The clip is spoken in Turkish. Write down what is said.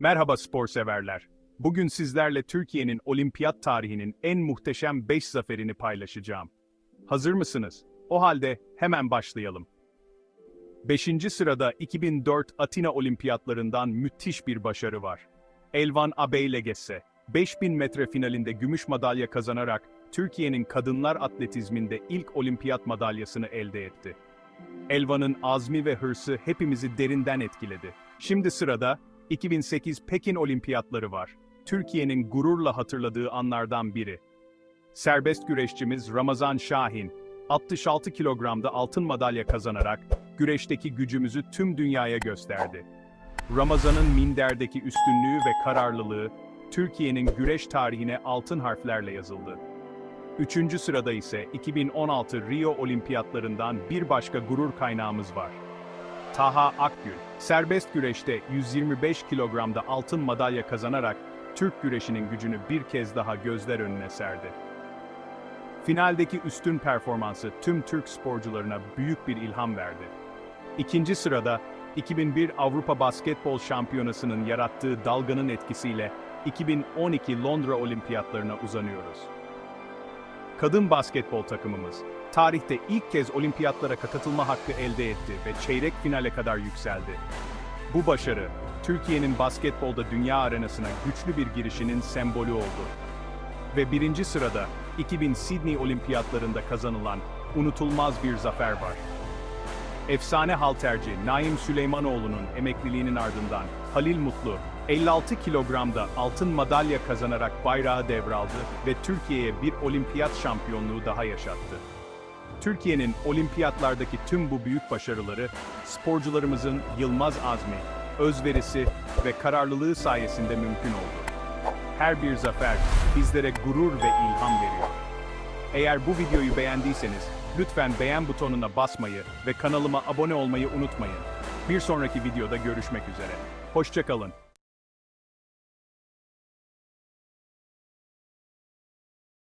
Merhaba spor severler. Bugün sizlerle Türkiye'nin olimpiyat tarihinin en muhteşem 5 zaferini paylaşacağım. Hazır mısınız? O halde hemen başlayalım. 5. sırada 2004 Atina Olimpiyatlarından müthiş bir başarı var. Elvan Abeylegese, 5000 metre finalinde gümüş madalya kazanarak Türkiye'nin kadınlar atletizminde ilk olimpiyat madalyasını elde etti. Elvan'ın azmi ve hırsı hepimizi derinden etkiledi. Şimdi sırada 2008 Pekin Olimpiyatları var. Türkiye'nin gururla hatırladığı anlardan biri. Serbest güreşçimiz Ramazan Şahin, 66 kilogramda altın madalya kazanarak güreşteki gücümüzü tüm dünyaya gösterdi. Ramazan'ın minderdeki üstünlüğü ve kararlılığı, Türkiye'nin güreş tarihine altın harflerle yazıldı. Üçüncü sırada ise 2016 Rio Olimpiyatlarından bir başka gurur kaynağımız var. Taha Akgül, serbest güreşte 125 kilogramda altın madalya kazanarak Türk güreşinin gücünü bir kez daha gözler önüne serdi. Finaldeki üstün performansı tüm Türk sporcularına büyük bir ilham verdi. İkinci sırada 2001 Avrupa Basketbol Şampiyonası'nın yarattığı dalganın etkisiyle 2012 Londra Olimpiyatlarına uzanıyoruz. Kadın basketbol takımımız, tarihte ilk kez olimpiyatlara katılma hakkı elde etti ve çeyrek finale kadar yükseldi. Bu başarı, Türkiye'nin basketbolda dünya arenasına güçlü bir girişinin sembolü oldu. Ve birinci sırada 2000 Sydney Olimpiyatlarında kazanılan unutulmaz bir zafer var. Efsane halterci Naim Süleymanoğlu'nun emekliliğinin ardından Halil Mutlu 56 kilogramda altın madalya kazanarak bayrağı devraldı ve Türkiye'ye bir olimpiyat şampiyonluğu daha yaşattı. Türkiye'nin olimpiyatlardaki tüm bu büyük başarıları sporcularımızın yılmaz azmi, özverisi ve kararlılığı sayesinde mümkün oldu. Her bir zafer bizlere gurur ve ilham veriyor. Eğer bu videoyu beğendiyseniz lütfen beğen butonuna basmayı ve kanalıma abone olmayı unutmayın. Bir sonraki videoda görüşmek üzere. Hoşçakalın.